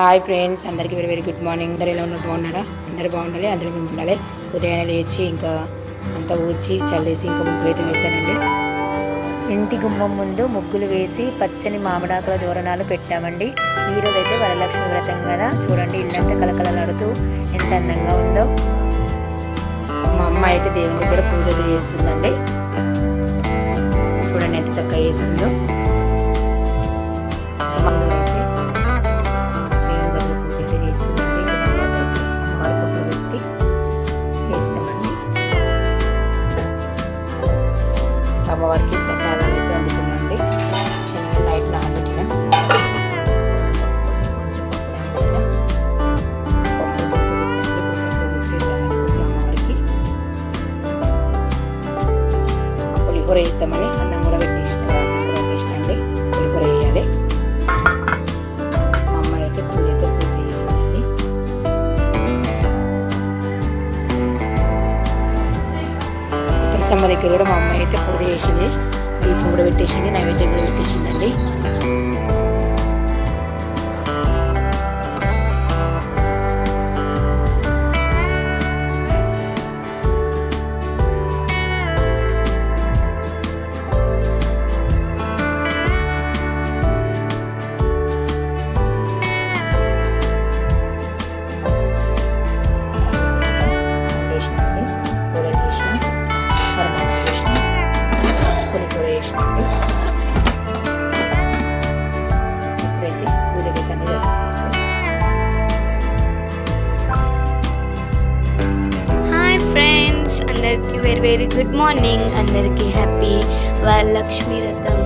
Hi friends అందరికీ very very good morning. అందరు ఎలా ఉన్నారు? బాగున్నారా? అందరు బాగుండాలి అందరూ మేము ఉండాలి. ఉదయాన్నే లేచి ఇంకా అంతా ఊడ్చి చల్లేసి ఇంకా ముగ్గులు అయితే వేశానండి. ఇంటి గుమ్మం ముందు ముగ్గులు వేసి పచ్చని మామిడాకుల దూరణాలు పెట్టామండి. ఈరోజు అయితే వరలక్ష్మి వ్రతం కదా. చూడండి ఇల్లంతా కలకలలాడుతూ ఎంత అందంగా ఉందో. మా అమ్మ అయితే దేవుని దగ్గర పూజలు చేస్తుందండి. చూడండి ఎంత చక్కగా చేస్తుందో. ప్రసాదం అయితే వండుతున్నాండి చిన్న నైట్ నానబెట్టిన పులిహోర వేద్దామని అన్నం కూడా పెట్టేసిన అన్నం కూడా పెట్టేసినండి. పులిహోర వేయాలి మా అమ్మాయి అయితే పూజ చేసిందండి. తులసమ్మ దగ్గర కూడా మా అమ్మాయి అయితే పూజ చేసింది. దీపం కూడా పెట్టేసింది నైవేద్యం కూడా పెట్టేసిందండి. వెరీ గుడ్ మార్నింగ్ అందరికీ. హ్యాపీ వరలక్ష్మి రథం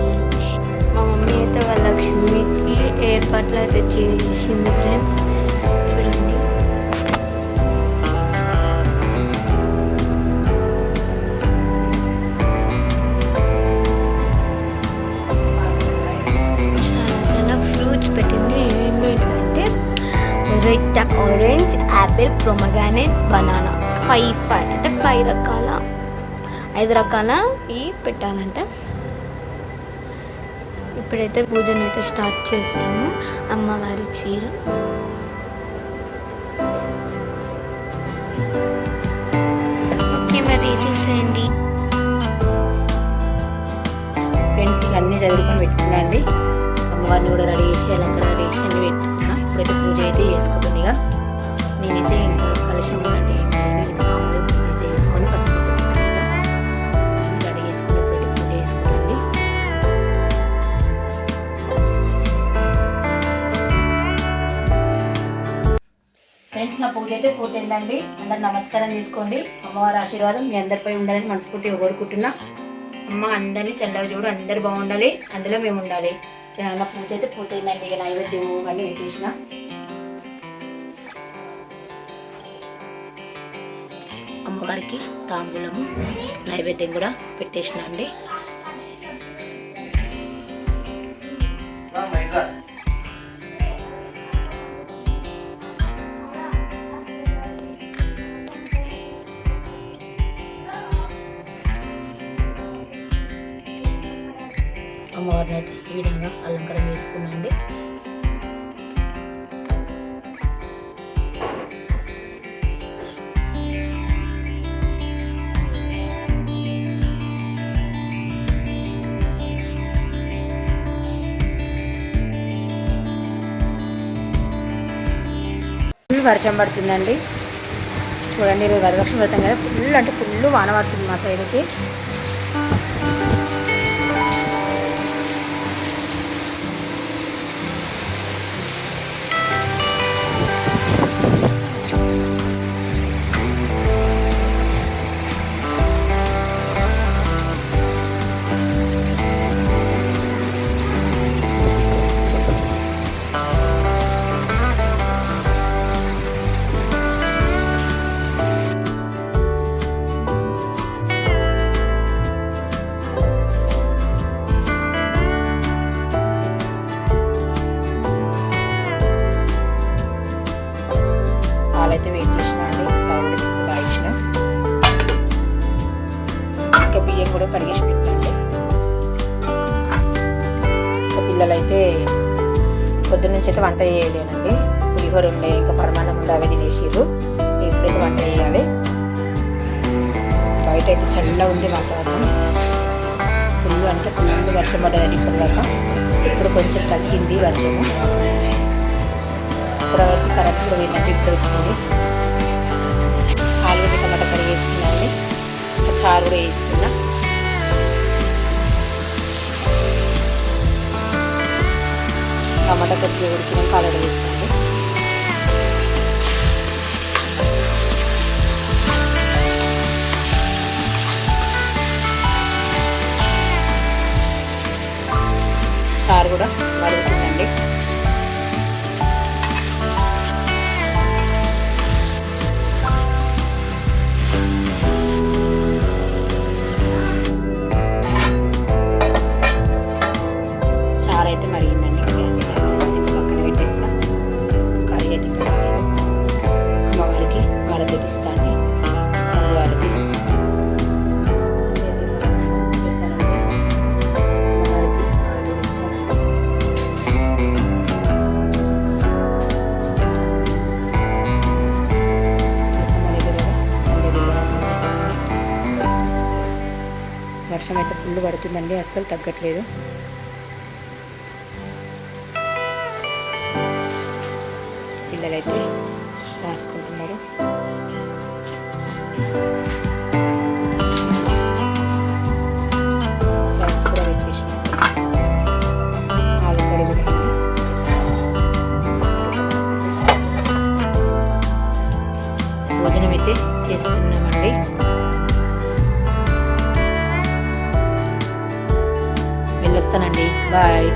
మా మమ్మీ అయితే వరలక్ష్మికి ఏర్పాట్లు అయితే చేసింది ఫ్రెండ్స్. చూడండి. చాలా చాలా ఫ్రూట్స్ పెట్టింది. ఏమేమి అంటే red orange apple pomegranate banana. Five five అంటే ఫైవ్ రకాల ఐదు రకాల ఈ పెట్టాలంట. ఇప్పుడైతే పూజను అయితే స్టార్ట్ చేస్తాము. అమ్మవారి చీర. ఓకే మరి చూసేయండి. ఫ్రెండ్స్ ఇక అన్నీ చదువుకొని పెట్టుకున్నా అండి అమ్మవారిని కూడా రెడీ చేసి అలంకరణ రెడీ చేసి అన్ని పెట్టుకున్నా. ఇప్పుడైతే పూజ అయితే చేసుకుంటుంది ఇక. నేనైతే అయితే పూర్తయిందండి. అందరు నమస్కారం చేసుకోండి. అమ్మవారి ఆశీర్వాదం మీ అందరిపై ఉండాలని మనస్ఫూర్తిగా కోరుకుంటున్నా. అమ్మ అందరినీ చల్లగా చూడు అందరు బాగుండాలి అందులో మేము ఉండాలి. ఇక నా పూజ అయితే పూర్తయిందండి. ఇక నైవేద్యం అన్నీ పెట్టేసిన అమ్మవారికి తాంబూలము నైవేద్యం కూడా పెట్టేసిన అండి. అలంకరణ ఫుల్ వర్షం పడుతుందండి. చూడండి ఈరోజు వరలక్ష్మి వ్రతం కదా. ఫుల్ అంటే ఫుల్ వాన పడుతుంది మా సైడ్కి. కూడా కడిగేసి పెట్టండి పిల్లలైతే పొద్దు నుంచి అయితే వంట చేయలేనండి. పులిహోర ఉండే ఇంకా పరమాన్నం ఉండే అవి తినేసిర్రు. ఇప్పుడైతే వంట చేయాలి. బయట అయితే చల్లగా ఉంది వాతావరణం. ఫుల్ అంటే ఫుల్ వర్షం పడ్డదండి ఇప్పటిదాకా. ఇప్పుడు కొంచెం తగ్గింది వర్షము. ఇప్పటివరకు కరెక్ట్ కూడా పోయిందంటే ఇప్పుడు వచ్చింది. ఆలుగడ్డ టమాటా కర్రీ వేస్తున్నాండి ఇంకా చారు కూడా వేస్తున్నా. టమాటా కొద్దిగా ఉడికినాక ఆలుగడ్డ వేస్తుంది చారు కూడా మరుగుతుందండి వర్షం అయితే ఫుల్ పడుతుందండి అస్సలు తగ్గట్లేదు. పిల్లలైతే రాసుకుంటున్నారు. భోజనం అయితే చేస్తున్నామండి. వెళ్ళొస్తానండి బాయ్